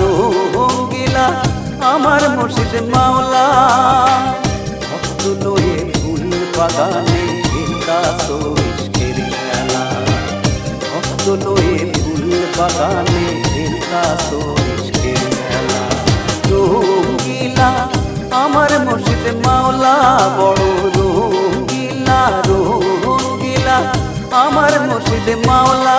রঙ্গিলা আমার মুর্শিদ মাওলা। ভক্ত লয়ে ফুল বাগানে ইসকের খেলা ভক্ত লয়ে ফুল বাগানে ইসকের খেলা রঙ্গিলা আমার মুর্শিদ মাওলা, বড় রঙ্গিলা রঙ্গিলা আমার মুর্শিদ মাওলা।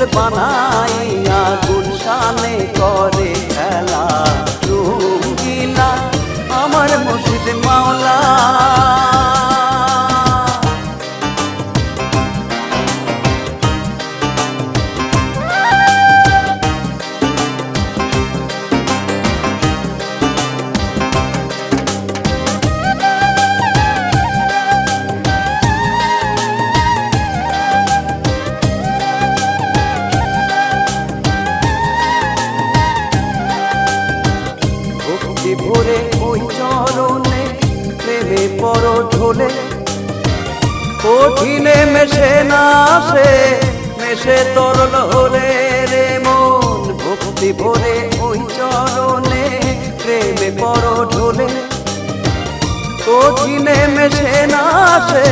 পুতুল বানাইয়া গুলশানে করে খেলা। ভরে ওই চরণে প্রেমে পর ঢোলে। কঠিনে মেশে না সে, মেশে তরল হলে রে মন। ভক্তি ভরে ওই চরণে প্রেমে পর ঢোলে। কঠিনে মেশে না সে,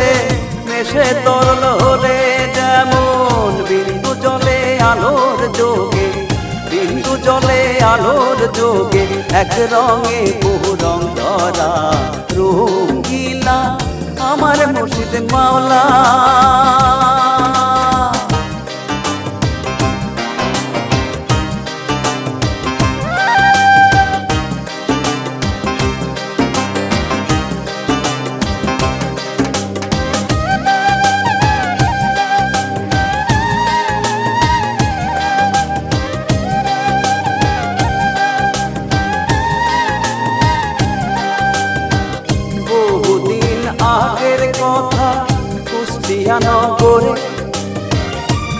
মেশে তরল হলে যেমন বিন্দু আলোর যোগে এক রঙে বহু রং ধরা। রঙ্গিলা আমার মুর্শিদ মাওলা। কুষ্টিয়া নগরে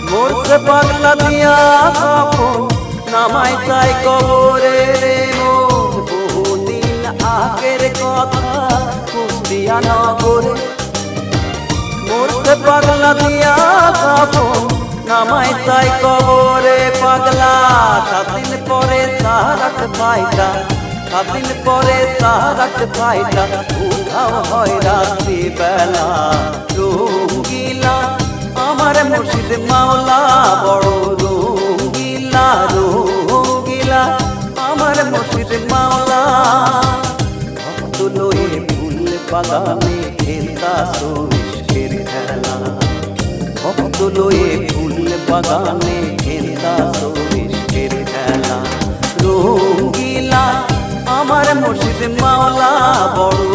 মরছে পাগলা দিয়া কাপন নামাই তাই কবরে রে মন। বহুদিন আগের কথা কুষ্টিয়া নগরে। মরছে পাগলা দিয়া কাপন নামাই তাই কবরে। পাগলা সাতদিন পরে তারাক পাইটা সাতদিন পরে তারাক পাইটা উঠাও হয় রাত্রি বেলা আমার মুর্শিদ মাওলা বড় রঙ্গিলা রঙ্গিলা আমার মুর্শিদ মাওলা, ভক্ত লয়ে ফুল বাগানে খেলতা সোরের খেলা। ভক্ত লয়ে ফুল বাগানে খেলতা সোরের খেলা। রঙ্গিলা আমার মুর্শিদ মাওলা বড়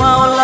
মাওলা